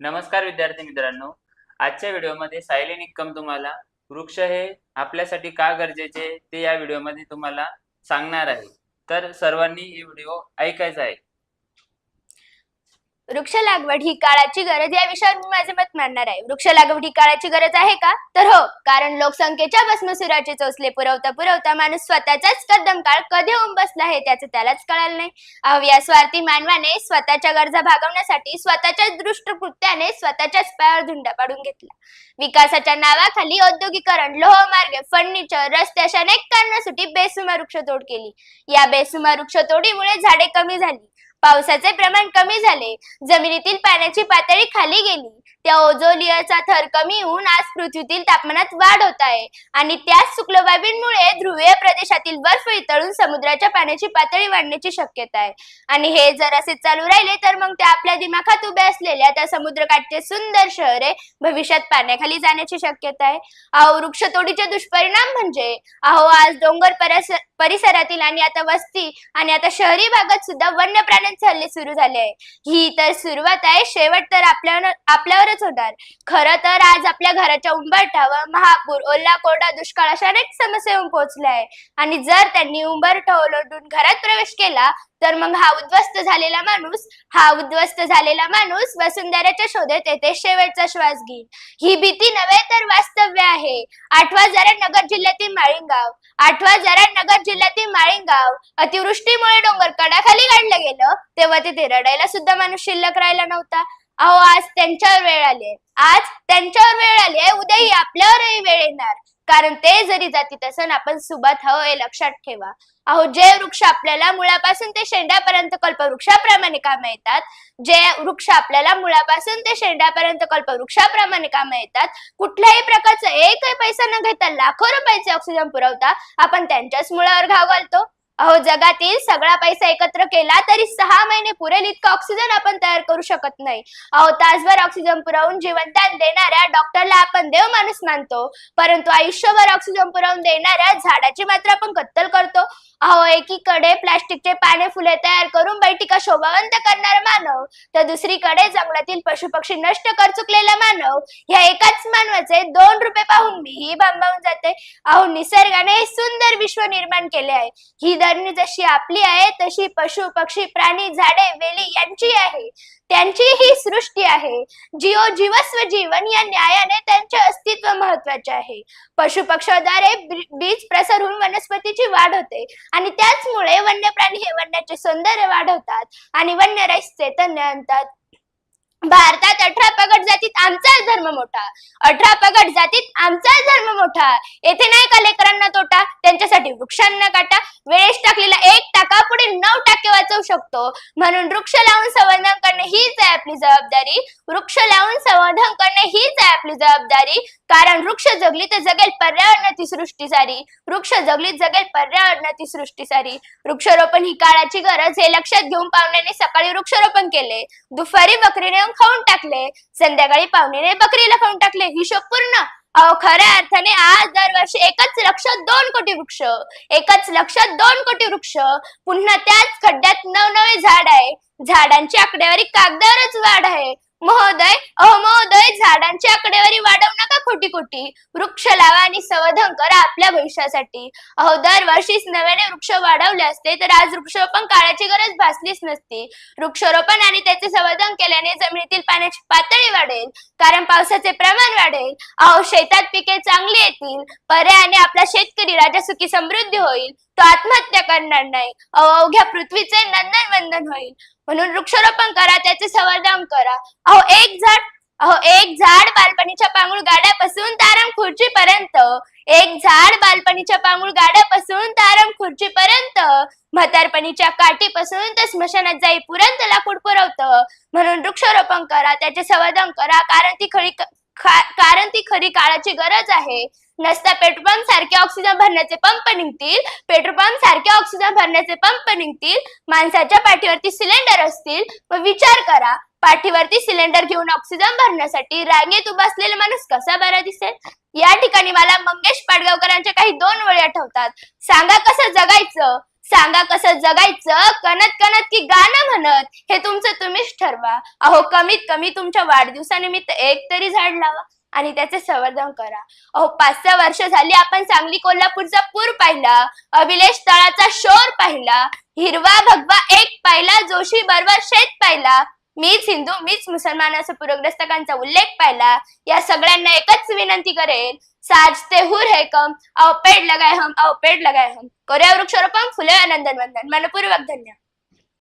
नमस्कार विद्यार्थी मित्रांनो. आजच्या व्हिडिओमध्ये सायलेन निक्कम तुम्हाला वृक्ष हे आपल्यासाठी का गरजेचे ते या व्हिडिओमध्ये तुम्हाला सांगणार आहे. तर सर्वांनी हे व्हिडिओ ऐकायचा आहे. वृक्ष लागवड ही काळाची गरज या विषयावर मी माझे मत मांडणार आहे. वृक्ष लागवड ही काळाची गरज आहे का? तर हो कारण लोकसंख्येच्या भस्मसुराचे चोचले पुरवता पुरवता माणूस स्वतःचाच कदम काळ कधी होऊन बसला आहे त्याचं त्यालाच कळालं नाही. अहो या स्वार्थी मानवाने स्वतःच्या गरजा भागवण्यासाठी स्वतःच्याच दृष्टकृत्याने स्वतःच्याच पायावर धुंडा पाडून घेतला. विकासाच्या नावाखाली औद्योगिकरण लोहमार्ग फर्निचर रस्ते अशा अनेक कारणासाठी बेसुमार वृक्षतोड केली. या बेसुमार वृक्षतोडीमुळे झाडे कमी झाली. पावसाचे प्रमाण कमी झाले. जमिनीतील पाण्याची पातळी खाली गेली. त्या ओझोलियाचा थर कमी होऊन आज पृथ्वीतील तापमानात वाढ होत आहे. आणि त्याच शुक्लबाबींमुळे ध्रुवीय प्रदेशातील बर्फ वितळून समुद्राच्या पाण्याची पातळी वाढण्याची शक्यता आहे. आणि हे जर असे चालू राहिले तर मग ते आपल्या दिमाखात उभे असलेल्या त्या समुद्रकाठचे सुंदर शहरे भविष्यात पाण्याखाली जाण्याची शक्यता आहे. अहो वृक्षतोडीचे दुष्परिणाम म्हणजे? अहो आज डोंगर परस परिसरातील आणि आता वस्ती आणि आता शहरी भागात सुद्धा वन्य प्राण्यांचे हल्ले सुरू झाले आहे. ही तर सुरुवात आहे शेवट तर आपल्यावर आपल्यावरच होणार. खरं तर आज आपल्या घराच्या उंबरठावर महापूर ओला कोरडा दुष्काळ अशा अनेक समस्या येऊन पोहोचल्या आहे. आणि जर त्यांनी उंबरठा ओलांडून घरात प्रवेश केला तर मग हा उद्ध्वस्त झालेला माणूस हा उद्ध्वस्त झालेला माणूस वसुंधराच्या शोधेत येथे शेवटचा श्वास घेईल. ही भीती नव्हे तर वास्तव्य आहे. आठवा जरा नगर जिल्ह्यातील माळिंगाव आठवा जरा नगर जिल्ह्यातील माळिंगाव अतिवृष्टीमुळे डोंगर कडाखाली काढलं गेलं तेव्हा तिथे रडायला सुद्धा माणूस शिल्लक राहिला नव्हता. अहो आज त्यांच्यावर वेळ आली आज त्यांच्यावर वेळ आली आहे. उद्याही आपल्यावरही वेळ येणार. कारण ते जरी जातीत असन आपण सुबत हवं हे लक्षात ठेवा. अहो जे वृक्ष आपल्याला मुळापासून ते शेंड्यापर्यंत कल्पवृक्षाप्रमाणे कामे येतात जे वृक्ष आपल्याला मुळापासून ते शेंड्यापर्यंत कल्पवृक्षाप्रमाणे कामे येतात कुठल्याही प्रकारचा एकही पैसा न घेता लाखो रुपयाचे ऑक्सिजन पुरवता आपण त्यांच्याच मुळावर घाव घालतो. अहो जगातील सगळा पैसा एकत्र केला तरी सहा महिने पुरेल इतका ऑक्सिजन आपण तयार करू शकत नाही. अहो तासभर ऑक्सिजन पुरवून जीवनदान देणाऱ्या डॉक्टरला आपण देव माणूस मानतो. परंतु आयुष्यभर ऑक्सिजन पुरवून देणाऱ्या झाडाची मात्र आपण कत्तल करतो. अहो एकीकडे प्लास्टिकचे पाने फुले तयार करून बैठिका शोभावंत करणारा मानव तर दुसरीकडे जंगलातील पशुपक्षी नष्ट कर चुकलेला मानव. ह्या एकाच मानवाचे दोन रुपये पाहून मीही भांबावून जाते. अहो निसर्गाने सुंदर विश्व निर्माण केले आहे. ही धरणी जशी आपली आहे तशी पशु पक्षी प्राणी झाडे वेली यांची आहे. त्यांची ही सृष्टी आहे. जीव जीवस्व जीवन या न्यायाने त्यांचे अस्तित्व महत्त्वाचे आहे. पशु पक्षाद्वारे बीज प्रसार होऊन वनस्पतीची वाढ होते आणि त्याचमुळे वन्य प्राणी हे वन्याचे सौंदर्य वाढवतात आणि वन्य राईस चैतन्य आणतात. भारतात अठरा पगड जातीत आमचाच धर्म मोठा. अठरा पगड जातीत आमचाच धर्म मोठा. येथे नाही का लेकरांना तोटा? त्यांच्यासाठी वृक्षांना काटा. वेळेस टाकलेला एक टाका पुढे नऊ टाके वाचवू शकतो. म्हणून वृक्ष लावून संवर्धन करणे हीच आहे आपली जबाबदारी. वृक्ष लावून संवर्धन करणे हीच आहे आपली जबाबदारी. कारण वृक्ष जगली तर जगेल पर्यावरणाची सृष्टी सारी वृक्ष जगली जगेल पर्यावरणाची सृष्टी सारी वृक्षारोपण ही काळाची गरज हे लक्षात घेऊन पाहुण्याने सकाळी वृक्षारोपण केले. दुपारी बकरीने खाऊन टाकले. संध्याकाळी पाहुणेने बकरीला खाऊन टाकले. हिशोब पूर्ण. अहो खऱ्या अर्थाने आज दरवर्षी एकच लक्ष दोन कोटी वृक्ष. एकच लक्ष दोन कोटी वृक्ष. पुन्हा त्याच खड्ड्यात नवनवे झाड आहे. झाडांची आकडेवारी कागदावरच वाढ आहे. महोदय अहो महोदय झाडांची आकडेवारी वाढवू नका खोटी खोटी वृक्ष लावा आणि संवर्धन करा आपल्या भविष्यासाठी. अहो दरवर्षीच नव्याने वृक्ष वाढवले असते तर आज वृक्षारोपण काळाची गरज भासलीच नसती. वृक्षारोपण आणि त्याचे संवर्धन केल्याने जमिनीतील पाण्याची पातळी वाढेल कारण पावसाचे प्रमाण वाढेल. अहो शेतात पिके चांगली येतील पर्यायाने आपला शेतकरी राजा सुखी समृद्धी होईल. तो आत्महत्या करणार नाही. अहो अवघ्या पृथ्वीचे नंदन वंदन होईल. म्हणून वृक्षारोपण करा त्याचे संवर्धन करा. अहो एक झाड अहो एक झाड बालपणीच्या पांगुळ गाड्यापासून तारम खुर्चीपर्यंत एक झाड बालपणीच्या पांगुळ गाड्यापासून तारम खुर्चीपर्यंत म्हातारपणीच्या काठीपासून तर स्मशानात जाईपर्यंत लाकूड पुरवतं. म्हणून वृक्षारोपण करा त्याचे संवर्धन करा कारण ती खरी कारण ती खरी काळाची गरज आहे. नसता पेट्रोल पंप सारखे ऑक्सिजन भरण्याचे पंप निघतील पेट्रोल पंप सारखे ऑक्सिजन भरण्याचे पंप निघतील माणसाच्या पाठीवरती सिलेंडर असतील मग विचार करा. पाठीवरती सिलेंडर घेऊन ऑक्सिजन भरण्यासाठी रांगेत उभा असलेला माणूस कसा बरा दिसेल? या ठिकाणी मला मंगेश पाडगावकरांच्या काही दोन वळी आठवतात. सांगा कसं जगायचं? सांगा कसं जगायचं? कणत कणत की गाणं म्हणत. हे तुमचं तुम्हीच ठरवा. अहो कमीत कमी तुमच्या वाढदिवसानिमित्त एक तरी झाड लावा आणि त्याचे संवर्धन करा. अहो पाच सहा वर्ष झाली आपण सांगली कोल्हापूरचा पूर पाहिला. अभिलेश तळाचा शोर पाहिला. हिरवा भगवा एक पाहिला जोशी बरोबर शेत पाहिला. मीच हिंदू मीच मुसलमान असं पूरग्रस्तकांचा उल्लेख पाहिला या सगळ्यांना एकच विनंती करेल साजते हुर है कम अव पेड़ लगाय हम आओ पेड़ हम. कोऱ्या वृक्षारोपण फुले आनंदन वंदन. मनपूर्वक धन्यवाद.